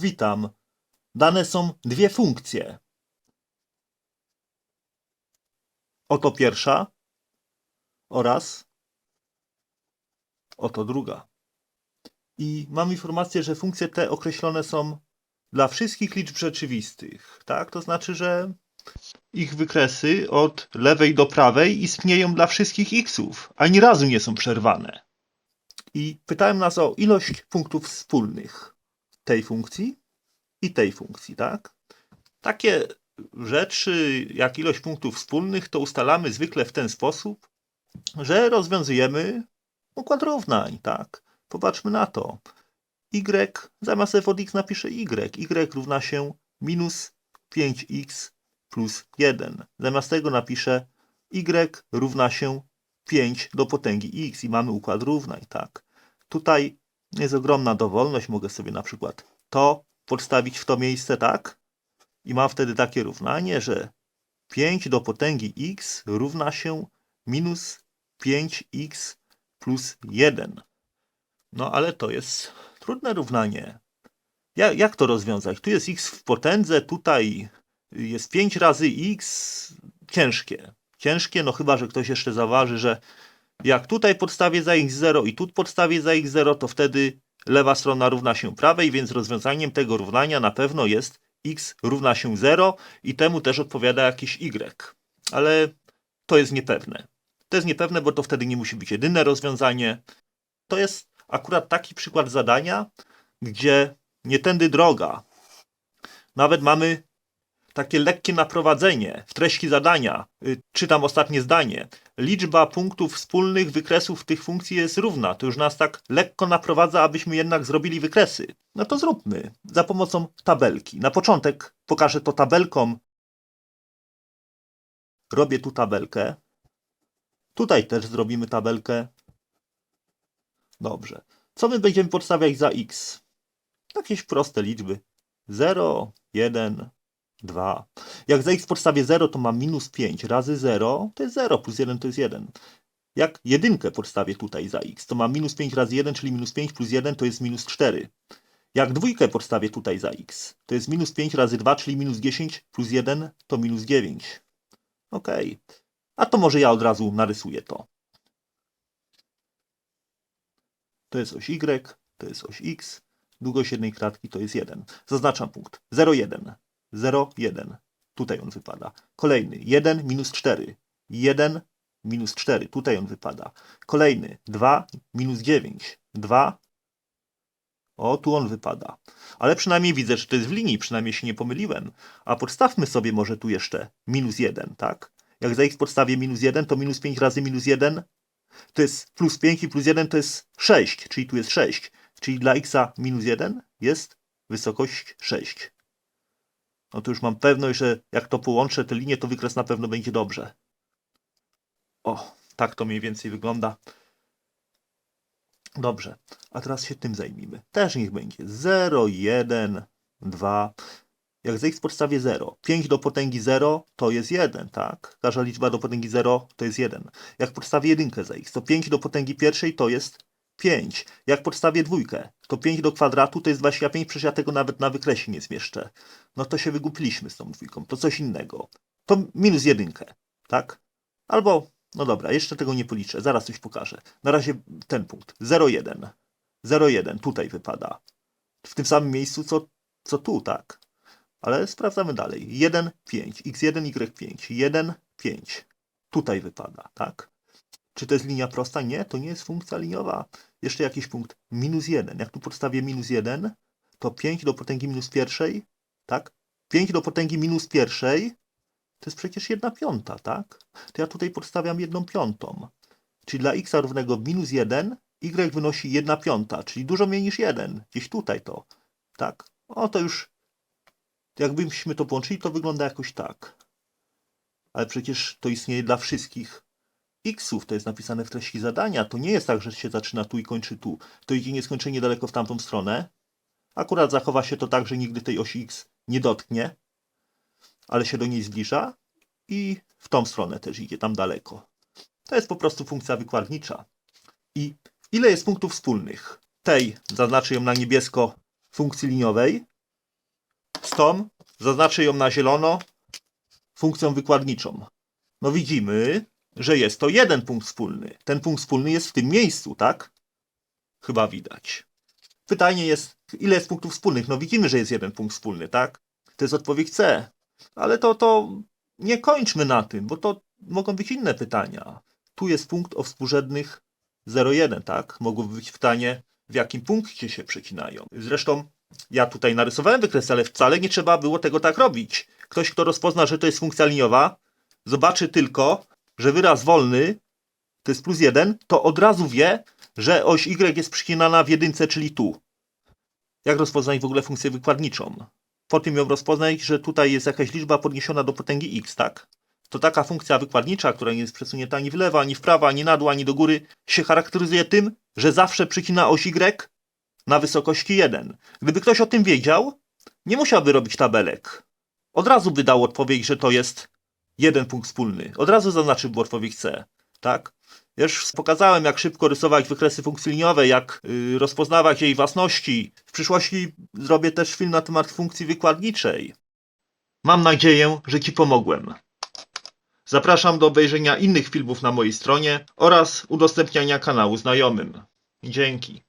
Witam. Dane są dwie funkcje. Oto pierwsza oraz oto druga. I mam informację, że funkcje te określone są dla wszystkich liczb rzeczywistych. Tak? To znaczy, że ich wykresy od lewej do prawej istnieją dla wszystkich xów. Ani razu nie są przerwane. I pytałem nas o ilość punktów wspólnych tej funkcji i tej funkcji, tak? Takie rzeczy, jak ilość punktów wspólnych, to ustalamy zwykle w ten sposób, że rozwiązujemy układ równań, tak? Popatrzmy na to. y, zamiast f od x napiszę y. y równa się minus 5x plus 1. Zamiast tego napiszę y równa się 5 do potęgi x i mamy układ równań, tak? Tutaj jest ogromna dowolność, mogę sobie na przykład to podstawić w to miejsce, tak? I mam wtedy takie równanie, że 5 do potęgi x równa się minus 5x plus 1. No ale to jest trudne równanie. Jak, jak to rozwiązać? Tu jest x w potędze, tutaj jest 5 razy x. Ciężkie. Ciężkie, no chyba, że ktoś jeszcze zauważy, że jak tutaj podstawię za x0 i tu podstawię za x0, to wtedy lewa strona równa się prawej, więc rozwiązaniem tego równania na pewno jest x równa się 0 i temu też odpowiada jakiś y. Ale to jest niepewne. To jest niepewne, bo to wtedy nie musi być jedyne rozwiązanie. To jest akurat taki przykład zadania, gdzie nie tędy droga. Nawet mamy takie lekkie naprowadzenie w treści zadania. Y, Czytam ostatnie zdanie. Liczba punktów wspólnych wykresów tych funkcji jest równa. To już nas tak lekko naprowadza, abyśmy jednak zrobili wykresy. No to zróbmy. Za pomocą tabelki. Na początek pokażę to tabelką. Robię tu tabelkę. Tutaj też zrobimy tabelkę. Dobrze. Co my będziemy podstawiać za x? Jakieś proste liczby. 0, 1, 2. Jak za x podstawię 0, to mam minus 5 razy 0, to jest 0, plus 1 to jest 1. Jak jedynkę podstawię tutaj za x, to mam minus 5 razy 1, czyli minus 5 plus 1 to jest minus 4. Jak dwójkę podstawię tutaj za x, to jest minus 5 razy 2, czyli minus 10 plus 1 to minus 9. Ok. A to może ja od razu narysuję to. To jest oś y, to jest oś x. Długość jednej kratki to jest 1. Zaznaczam punkt. 0, 1. 0, 1. Tutaj on wypada. Kolejny. 1 minus 4. 1 minus 4. Tutaj on wypada. Kolejny. 2 minus 9. 2. O, tu on wypada. Ale przynajmniej widzę, że to jest w linii. Przynajmniej się nie pomyliłem. A podstawmy sobie może tu jeszcze minus 1, tak? Jak za x podstawię minus 1, to minus 5 razy minus 1 to jest plus 5 i plus 1 to jest 6, czyli tu jest 6. Czyli dla x minus 1 jest wysokość 6. No to już mam pewność, że jak to połączę, te linie, to wykres na pewno będzie dobrze. O, tak to mniej więcej wygląda. Dobrze, a teraz się tym zajmijmy. Też niech będzie 0, 1, 2. Jak za x podstawię 0, 5 do potęgi 0 to jest 1, tak? Każda liczba do potęgi 0 to jest 1. Jak podstawię jedynkę za x, to 5 do potęgi pierwszej to jest 5. Jak podstawię dwójkę, to 5 do kwadratu to jest 25, przecież ja tego nawet na wykresie nie zmieszczę. No to się wygupiliśmy z tą dwójką, to coś innego. To minus jedynkę, tak? Albo, no dobra, jeszcze tego nie policzę, zaraz coś pokażę. Na razie ten punkt, 0,1. 0,1 tutaj wypada. W tym samym miejscu, co, co tu, tak? Ale sprawdzamy dalej. 1, 5, x1, y5, 1, 5. Tutaj wypada, tak? Czy to jest linia prosta? Nie, to nie jest funkcja liniowa. Jeszcze jakiś punkt. Minus 1. Jak tu podstawię minus 1, to 5 do potęgi minus pierwszej, tak? 5 do potęgi minus pierwszej to jest przecież 1 piąta, tak? To ja tutaj podstawiam 1 piątą. Czyli dla x równego minus 1, y wynosi 1 piąta, czyli dużo mniej niż 1. Gdzieś tutaj to, tak? O, to już jakbyśmy to połączyli, to wygląda jakoś tak. Ale przecież to istnieje dla wszystkich xów, to jest napisane w treści zadania. To nie jest tak, że się zaczyna tu i kończy tu. To idzie nieskończenie daleko w tamtą stronę. Akurat zachowa się to tak, że nigdy tej osi x nie dotknie, ale się do niej zbliża i w tą stronę też idzie, tam daleko. To jest po prostu funkcja wykładnicza. I ile jest punktów wspólnych? Tej, zaznaczę ją na niebiesko, funkcji liniowej z tą, zaznaczę ją na zielono, funkcją wykładniczą. No widzimy, że jest to jeden punkt wspólny. Ten punkt wspólny jest w tym miejscu, tak? Chyba widać. Pytanie jest, ile jest punktów wspólnych? No widzimy, że jest jeden punkt wspólny, tak? To jest odpowiedź C. Ale to, to nie kończmy na tym, bo to mogą być inne pytania. Tu jest punkt o współrzędnych 0,1, tak? Mogłoby być pytanie, w jakim punkcie się przecinają. Zresztą ja tutaj narysowałem wykres, ale wcale nie trzeba było tego tak robić. Ktoś, kto rozpozna, że to jest funkcja liniowa, zobaczy tylko, że wyraz wolny to jest plus 1, to od razu wie, że oś y jest przycinana w jedynce, czyli tu. Jak rozpoznać w ogóle funkcję wykładniczą? Po tym ją rozpoznać, że tutaj jest jakaś liczba podniesiona do potęgi x, tak? To taka funkcja wykładnicza, która nie jest przesunięta ani w lewo, ani w prawo, ani na dół, ani do góry, się charakteryzuje tym, że zawsze przycina oś y na wysokości 1. Gdyby ktoś o tym wiedział, nie musiałby robić tabelek. Od razu by dał odpowiedź, że to jest jeden punkt wspólny. Od razu zaznaczyłby odpowiedź C. Tak? Już pokazałem, jak szybko rysować wykresy funkcji liniowej, jak yy, rozpoznawać jej własności. W przyszłości zrobię też film na temat funkcji wykładniczej. Mam nadzieję, że Ci pomogłem. Zapraszam do obejrzenia innych filmów na mojej stronie oraz udostępniania kanału znajomym. Dzięki.